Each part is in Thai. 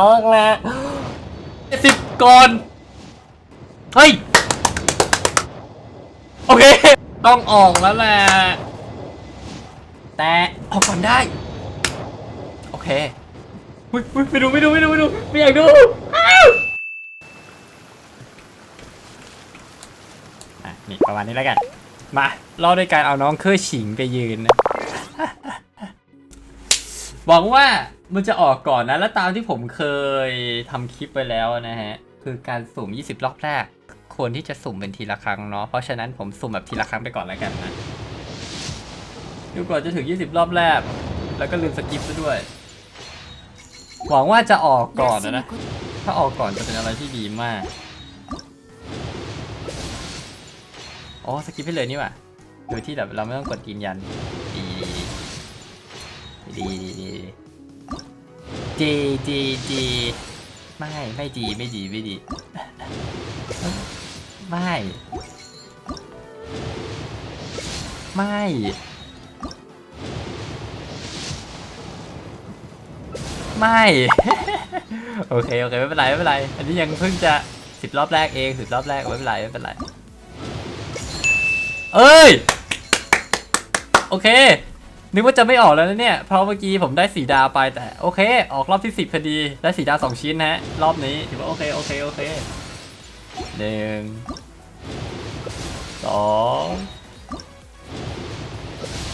ลองแล้วสิบก่อน เฮ้ย โอเค ต้องออกแล้วแหละ แต่ออกก่อนได้ โอเคอุ๊ยอุ๊ยไม่ดูไม่ดูไม่ดูไม่ดูไม่อยากดูนี่ประมาณนี้แล้วกัน มาราด้วยการเอาน้องเคอร์ฉิงไปยืนนะ หวังว่ามันจะออกก่อนนะ แล้วตามที่ผมเคยทำคลิปไปแล้วนะฮะ คือการสุ่ม 20 รอบแรก ควรที่จะสุ่มเป็นทีละครั้งเนาะ เพราะฉะนั้นผมสุ่มแบบทีละครั้งไปก่อนแล้วกันนะดูก่อนจะถึง 20 รอบแรก แล้วก็ลืมสกิปซะด้วย หวังว่าจะออกก่อนนะ ถ้าออกก่อนจะเป็นอะไรที่ดีมาก อ๋อ สกิปให้เลยนี่ว่าโดยที่แบบเราไม่ต้องกดยืนยัน ดีดีดีดีดีดีไม่ไม่ดีไม่ดีไม่ดีไม่ ไม่ไม่ โอเค โอเค ไม่เป็นไร ไม่เป็นไร อันนี้ยังเพิ่งจะสิบรอบแรกเองสิบรอบแรก ไม่เป็นไร ไม่เป็นไร เอ้ย โอเค นึกว่าจะไม่ออกแล้วนะเนี่ย เพราะเมื่อกี้ผมได้สีดาวไปแต่โอเค ออกรอบที่สิบพอดี ได้สีดาวสองชิ้นนะฮะ รอบนี้ถือว่าโอเค โอเค โอเคหนึ่งสอง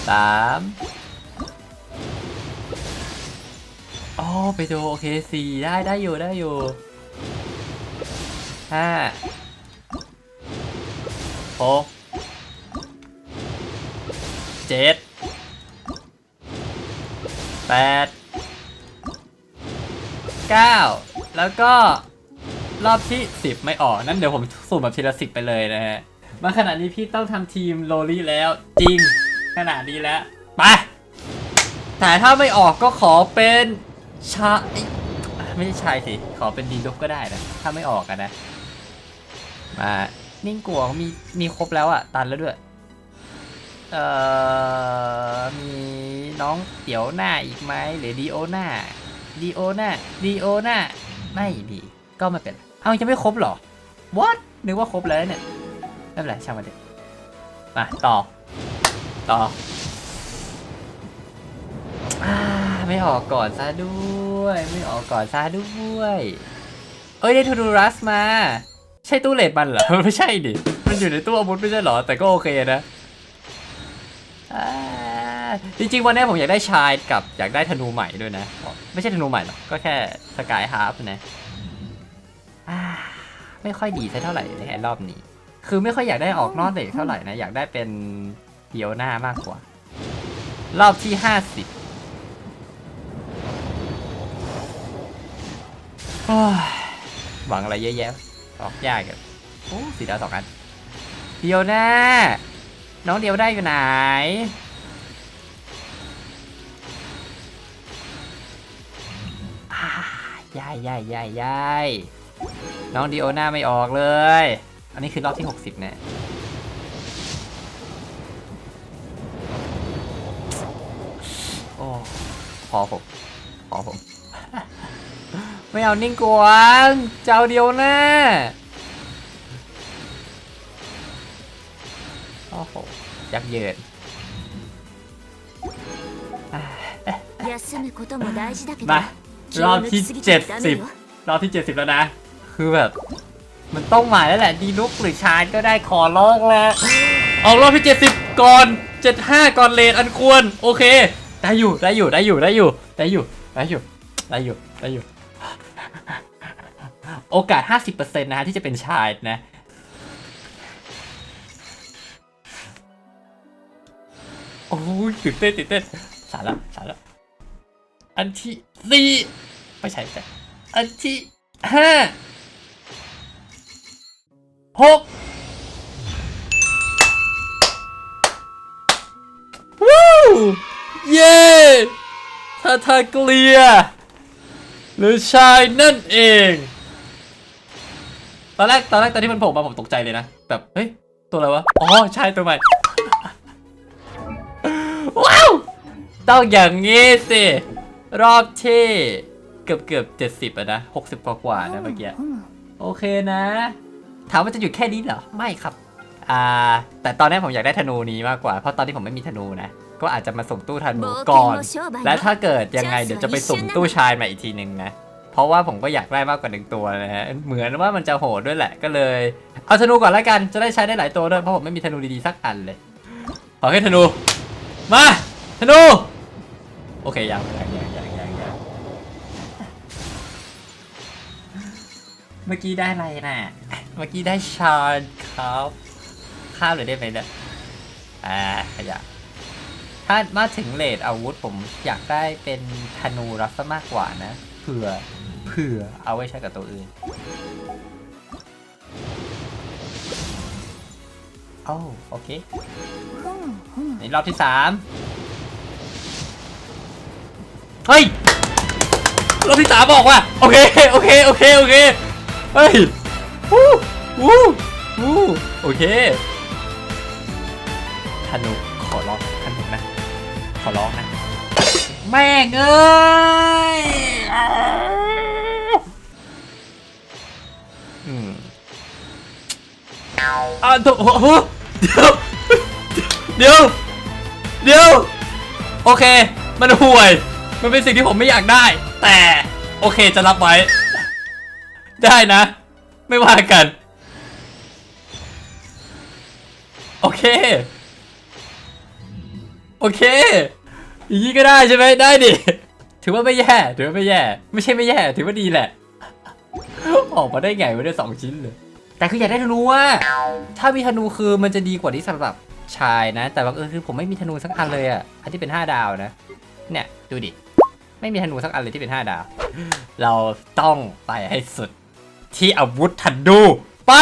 สามอ๋อไปดูโอเคสี่ได้ได้อยู่ได้อยู่ห้าหกเจ็ด แปดเก้าแล้วก็รอบที่สิบไม่ออก นั่นเดี๋ยวผมสุ่มแบบทีละสิบไปเลยนะฮะ มาขนาดนี้พี่ต้องทำทีมโรลี่แล้ว จริงขนาดนี้แล้ว ไปแต่ถ้าไม่ออกก็ขอเป็นชายไม่ใช่ชายสิ ขอเป็นดีลุกก็ได้นะ ถ้าไม่ออกกันนะ มา นิ่งกลัวมีมีครบแล้วอะตันแล้วด้วย เอ่อมีน้องเตี๋ยวหน้าอีกไหมหรือดีโอหน้าดีโอหน้าดีโอหน้าไม่มีก็ไม่เป็น เอายังไม่ครบหรอ what นึกว่าครบแล้วเนี่ยไม่เป็นไรช่างมันเถอะมาต่อ ต่ออาไม่ออกก่อนซะด้วย ไม่ออกก่อนซะด้วย เอ้ยได้ทูดูรัสมา ใช่ตู้เลดมันเหรอ ไม่ใช่ดิ มันอยู่ในตู้อาวุธไม่ใช่เหรอ แต่ก็โอเคนะ จริงๆวันนี้ผมอยากได้ชายกับอยากได้ธนูใหม่ด้วยนะ ไม่ใช่ธนูใหม่หรอกก็แค่สกายฮาร์ฟนะไม่ค่อยดีเท่าไหร่ในรอบนี้ คือไม่ค่อยอยากได้ออกนอกเลทเท่าไหร่นะ อยากได้เป็นเดียวหน้ามากกว่า รอบที่ห้าสิบหวังอะไรเยอะแยะออกยากกันโอ้สีดาวสองอันเดียวหน้าน้องเดียวได้อยู่ไหน ยายยายยายยายน้องดิโอน่าไม่ออกเลย อันนี้คือรอบที่ 60 นะ โอ้ พอผม พอผม ไม่เอานิ่งกวนเจ้าเดียวนะโอ้โหยักเยินมา รอบที่เจ็ดสิบรอบที่เจ็ดสิบแล้วนะ คือแบบ มันต้องหมายแล้วแหละดีนุกหรือชาร์ก็ได้ขอร้องแล้วออกรอบที่เจ็ดสิบก่อนเจ็ดห้าก่อนเลนอันควร โอเค ได้อยู่ได้อยู่ได้อยู่ได้อยู่ได้อยู่ได้อยู่ได้อยู่ได้อยู่ โอกาส 50%ต์นะที่จะเป็นชายนะโอ้ยตื่นเต้นตื่นเต้นสาระสาระอันที่ สี่ไม่ใช่ไม่ใช่อันที่ห้าหกวู้เย้ทาทาเกลีย หรือชายนั่นเอง ตอนแรกตอนแรกตอนที่มันโผล่มาผมตกใจเลยนะแบบเฮ้ย ตัวอะไรวะ อ๋อชายตัวใหม่ ว้าว ต้องอย่างงี้สิ รอบที่เกือบเกือบเจ็ดสิบอะนะหกสิบกว่าๆนะเมื่อกี้ โอเคนะ ถามว่าจะหยุดแค่นี้เหรอ ไม่ครับ อ่า แต่ตอนนี้ผมอยากได้ธนูนี้มากกว่า เพราะตอนที่ผมไม่มีธนูนะ ก็อาจจะมาส่งตู้ธนูก่อน และถ้าเกิดยังไงเดี๋ยวจะไปส่งตู้ชายมาอีกทีหนึ่งนะ เพราะว่าผมก็อยากได้มากกว่าหนึ่งตัวนะฮะ เหมือนว่ามันจะโหดด้วยแหละ ก็เลย เอาธนูก่อนละกัน จะได้ใช้ได้หลายตัวด้วย เพราะผมไม่มีธนูดีๆสักอันเลย ขอแค่ธนู มา ธนู โอเคยังยัง เมื่อกี้ได้อะไรน่ะ เมื่อกี้ได้ชอนครับข้ามเลยได้ไปมเนี่ยอ่าขยะถ้ามาถึงเลดอาวุธผมอยากได้เป็นธนูรับมากกว่านะ เผื่อ เผื่อเอาไว้ใช้กับตัวอื่น โอ้โอเคในรอบที่สามเฮ้ย รอบที่สามบอกว่า โอเค โอเค โอเค โอเค เฮ้ยวู้วู้วู้โอเคธนูขอร้องธนูนะ ขอร้องนะ แม่งเอ้ยอืมอ่าโอ้โหเดี๋ยว เดี๋ยว เดี๋ยว โอเค มันห่วย มันเป็นสิ่งที่ผมไม่อยากได้ แต่ โอเคจะรับไว้ ได้นะ ไม่ว่ากัน โอเค โอเคอย่างนี้ก็ได้ใช่ไหมได้ดิ ถือว่าไม่แย่ถือว่าไม่แย่ ไม่ใช่ไม่แย่ ถือว่าดีแหละ ออกมาได้ไงม่ได้สองชิ้นเลย แต่คืออยากได้ธนูอะถ้ามีธนูคือมันจะดีกว่าที่สำหรับชายนะ แต่บังเอิญคือผมไม่มีธนูสักอันเลยอะอันที่เป็น 5 ดาวนะ เนี่ย ดูดิ ไม่มีธนูสักอันเลยที่เป็น 5 ดาว เราต้องไปให้สุด ที่อาวุธธนูไป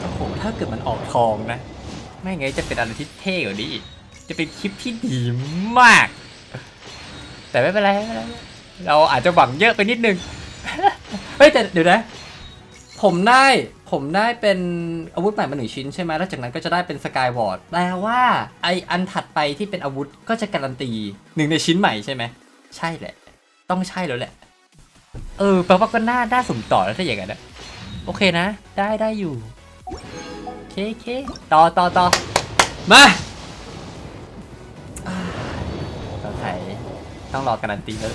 โอ้โห ถ้าเกิดมันออกทองนะ ไม่ไงนจะเป็นอะไรที่เท่กว่านี้อีก จะเป็นคลิปที่ดีมาก แต่ไม่เป็นไรไม่เป็นไร เราอาจจะหวังเยอะไปนิดนึง เฮ้ยแต่เดี๋ยวนะ ผมได้ผมได้เป็นอาวุธใหม่มาหนึ่งชิ้นใช่ไหมแล้วจากนั้นก็จะได้เป็นสกายวอร์ดแปลว่าไออันถัดไปที่เป็นอาวุธก็จะการันตีหนึ่งในชิ้นใหม่ใช่ไหม ใช่แหละ ต้องใช่แล้วแหละ เออแปลว่าก็น่าน่าสมต่อแล้วถ้าอย่างนั้นโอเคนะ ได้ได้อยู่เคเคต่อต่อต่อมาอ่าสงสัยต้องรอการันตีแล้ว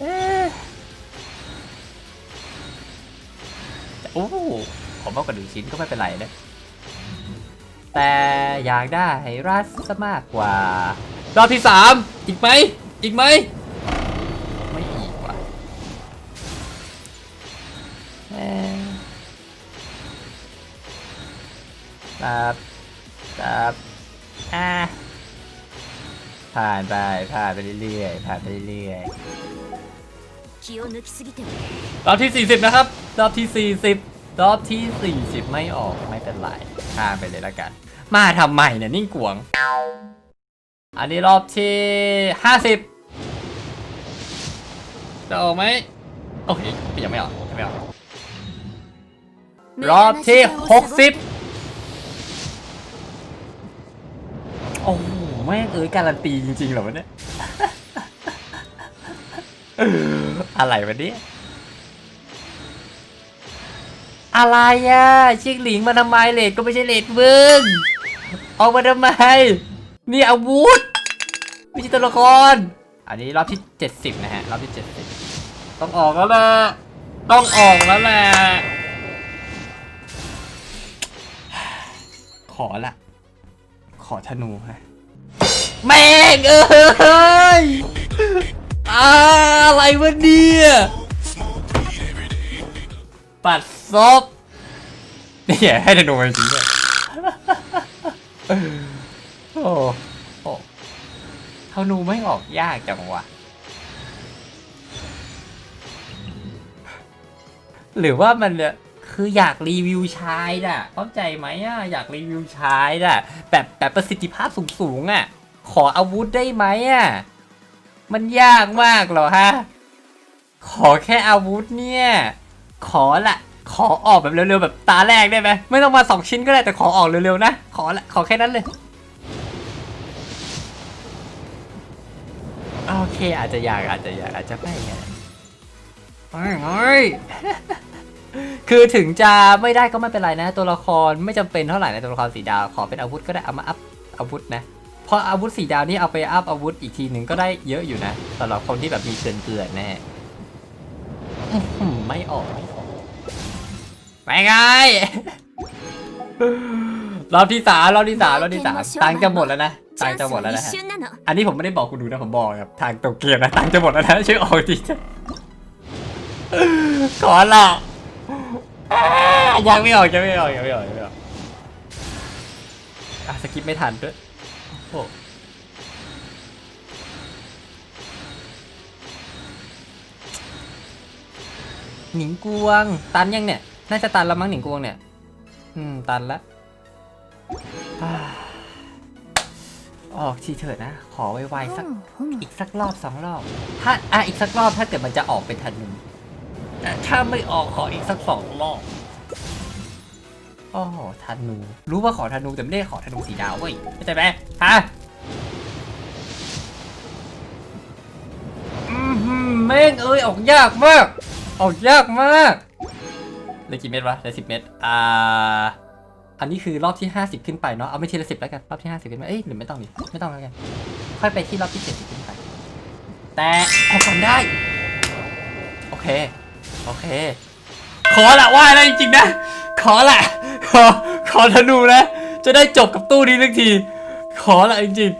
เอ๊ะแต่โอ้ผมมากกว่าหนึ่งชิ้นก็ไม่เป็นไรนะแต่อยากได้รัสมากกว่า รอบที่สามอีกไหมอีกไหมไม่อีกว่ะครับครับอ่าผ่านไปผ่านไปเรื่อยๆผ่านไปเรื่อยๆรอบที่สี่สิบนะครับ รอบที่สี่สิบรอบที่สี่สิบไม่ออกไม่เป็นไรข้ามไปเลยละกัน มาทำใหม่เนี่ยนิ่งกวง อันนี้รอบที่50จะออกไหมโอเคยังไม่ออกยังไม่ออกรอบที่60โอ้โหแม่งเอ้ยการันตีจริงๆเหรอวะเนี่ยอะไรวะเนี่ยอะไรอะชิงหลิงมาทำไมเลดก็ไม่ใช่เลดเบิ้งออกมาทำไม นี่อาวุธไม่ใช่ตัวละคร อันนี้รอบที่ 70 นะฮะ รอบที่ 70 ต้องออกแล้วแหละต้องออกแล้วแหละขอละ ขอธนูฮะแม่งเอ้ยอะอะไรวะเนี่ยปัดซบนี่อย่าให้ธนูมันจริงด้วย โอ้โหธนูไม่ออกยากจังวะ หรือว่ามันเนี่ยคืออยากรีวิวชายน่ะ เข้าใจไหมอะ อยากรีวิวชายน่ะ แบบแบบประสิทธิภาพสูงๆอะ ขออาวุธได้ไหมอะ มันยากมากเหรอฮะ ขอแค่อาวุธเนี่ย ขอละขอออกแบบเร็วๆแบบตาแรกได้ไหมไม่ต้องมาสองชิ้นก็ได้แต่ขอออกเร็วๆนะ ขอละขอแค่นั้นเลย โอเค อาจจะอยากอาจจะอยากอาจจะไม่ไงไม่ไงคือถึงจะไม่ได้ก็ไม่เป็นไรนะ ตัวละครไม่จำเป็นเท่าไหร่นะตัวละครสีดาวขอเป็นอาวุธก็ได้เอามาอัพอาวุธนะเพราะอาวุธสีดาวนี่เอาไปอัพอาวุธอีกทีหนึ่งก็ได้เยอะอยู่นะสำหรับคนที่แบบมีเกินเกินๆแน่อื้อหือไม่ออกไม่ออกไม่ไงรอบที่สามรอบที่สามรอบที่สามตังค์จะหมดแล้วนะ ตายจะหมดแล้วนะฮะอันนี้ผมไม่ได้บอกคุณดูนะผมบอกครับทางตกเกียร์นะตายจะหมดแล้วนะช่วยออกทีจะขอละยังไม่ออกยังไม่ออกยังไม่ออกยังไม่ออกอะสกิปไม่ทันด้วยโอ้หนิงกวง ตันยังเนี่ย น่าจะตันแล้วมั้งหนิงกวงเนี่ย อืม ตันแล้ว ออกทีเถิดนะ ขอไวๆสักอีกสักรอบสองรอบ ถ้าอะอีกสักรอบถ้าเกิดมันจะออกเป็นทันนึแต่ถ้าไม่ออกขออีกสักสองรอบอ๋อธนู รู้ว่าขอธนูแต่ไม่ได้ขอธนูสีดาวเว้ยเข้าใจไหมฮะแม่งเอ้ยออกยากมาก ออกยากมาก ได้กี่เม็ดวะ ได้สิบเม็ดอ่า อันนี้คือรอบที่ 50 ขึ้นไปเนาะ เอาไม่ทีละสิบแล้วกัน รอบที่ 50ขึ้นไปเอ้ยหรือไม่ต้องดิไม่ต้องแล้วกัน ค่อยไปที่รอบที่ 70 ขึ้นไป แต่ออกก่อนได้ โอเค โอเค ขอละว่าแล้วจริงๆนะ ขอละ ขอ ขอธนูนะ จะได้จบกับตู้นี้สักที ขอละจริง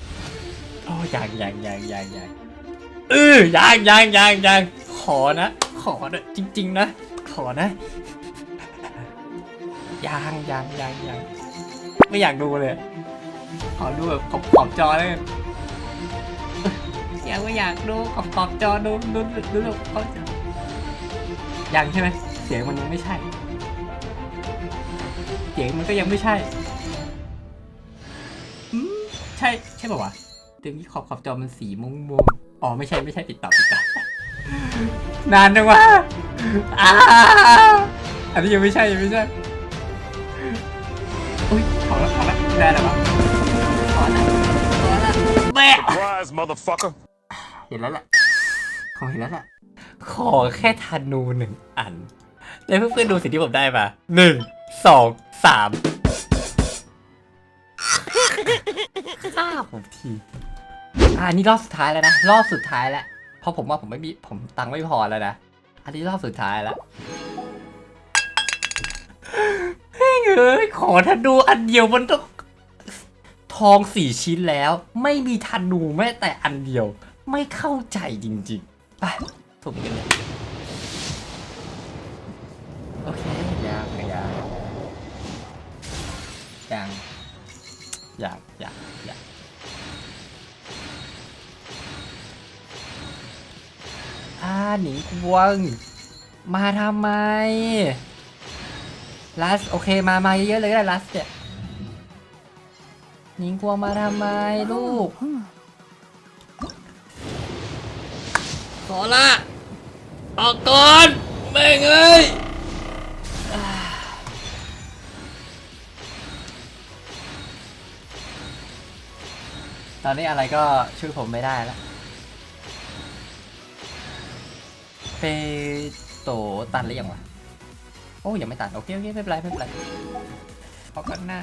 ๆโอ้ยังยังยังยังยังเออยังยังยังยังขอนะ ขอนะจริง ๆ นะ ขอนะ ยังยังยังยังไม่อยากดูเลย ขอดูแบบขอบขอบจอเลยกันยังไม่อยากดูขอบขอบจอดูดูดูดูขอบจอยังใช่ไหมเสียงมันยังไม่ใช่ เสียงมันก็ยังไม่ใช่ใช่ใช่ป่าวะเดี๋ยวนี้ขอบขอบจอมันสีม่วงม่วงๆอ๋อไม่ใช่ไม่ใช่ติดต่อติดต่อนานจังวะอ้าอันนี้ยังไม่ใช่ยังไม่ใช่ แล้วขอแล้วได้แล้วปะขอแล้วขอแล้วแม่ Surprise, motherfucker. เห็นแล้วแหละขอเห็นแล้วแหละขอแค่ธนูหนึ่งอัน แล้วเพื่อนๆดูสิ่งที่ผมได้มาหนึ่งสองสามฆ่าผมทีอ่าอันนี้รอบสุดท้ายแล้วนะรอบสุดท้ายแล้วเพราะผมว่าผมไม่มีผมตังค์ไม่พอแล้วนะอันนี้รอบสุดท้ายแล้วเฮ้ยเอ้ยขอธนูอันเดียวมันต้องท องสี่ชิ้นแล้ว ไม่มีธนูแม้แต่อันเดียว ไม่เข้าใจจริงๆไปสุ่มกันเลยโอเคยังยังยังยังยังยังอาหนิงกวง มาทำไมลัสโอเคมามาเยอะๆเลยก็ได้ลัสเนี่ย หนิงกลัวมาทำไมลูกふむขอละออกก่อนแม่งเอ้ยอ่าตอนนี้อะไรก็ช่วยผมไม่ได้แล้วเปโตตันหรือยังวะ โอ้ยังไม่ตัดโอเคโอเคไม่เป็นไรไม่เป็นไร ออกก่อนนะ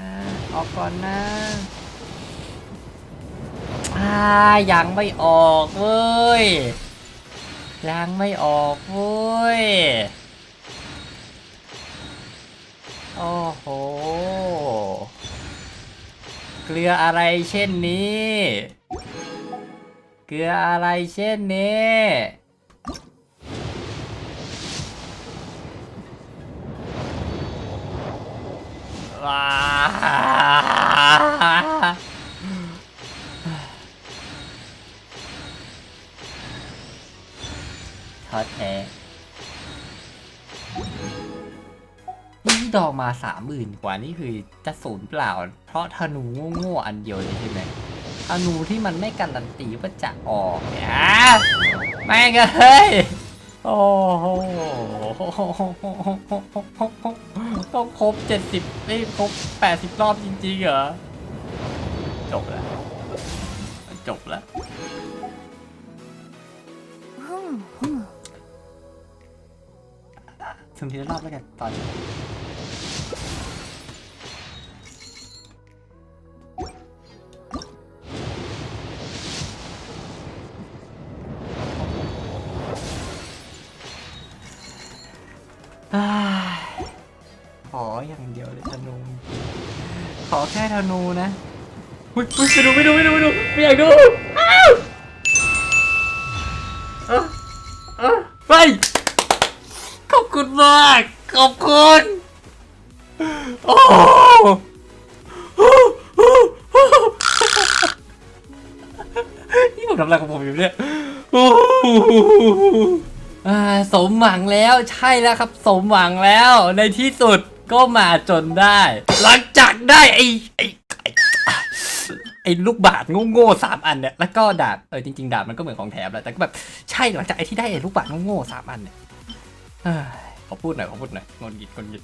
ออกก่อนนะ อ่ายังไม่ออกเว้ยยังไม่ออกเว้ย โอ้โห เกลืออะไรเช่นนี้ เกลืออะไรเช่นนี้ว้า ดอกมาสามหมื่นกว่านี่คือจะศูนย์เปล่า เพราะธนูโง่ๆอันเดียวเลยใช่ไหมธนูที่มันไม่การันตีว่าจะออกเนี่ยไม่ก็เฮ้ยโอ้โหต้องครบเจ็ดสิบเอ้ครบแปดสิบรอบจริงๆเหรอ จบแล้ว จบแล้วถึงทีละรอบแล้วกันตอนนี้ ขออย่างเดียวเลยธนู ขอแค่ธนูนะอุ๊ยอุ๊ยไปดูไปดูไปดูไปดูไม่อยากดูอ้าวอะอะไปขอบคุณมาก ขอบคุณโอ้นี่ผมทำอะไรของผมอยู่เนี่ยโอ้สมหวังแล้วใช่แล้วครับ สมหวังแล้วในที่สุด ก็มาจนได้ หลังจากได้ไอ้ไอ้ไอ้ไอ้ลูกบาทโง่ๆสามอันเนี่ยแล้วก็ดาบเออจริงๆดาบมันก็เหมือนของแถมแหละแต่ก็แบบใช่หลังจากไอ้ที่ได้ไอ้ลูกบาทโง่ๆสามอันเนี่ยขอพูดหน่อยขอพูดหน่อยงอนกิดงอนกิด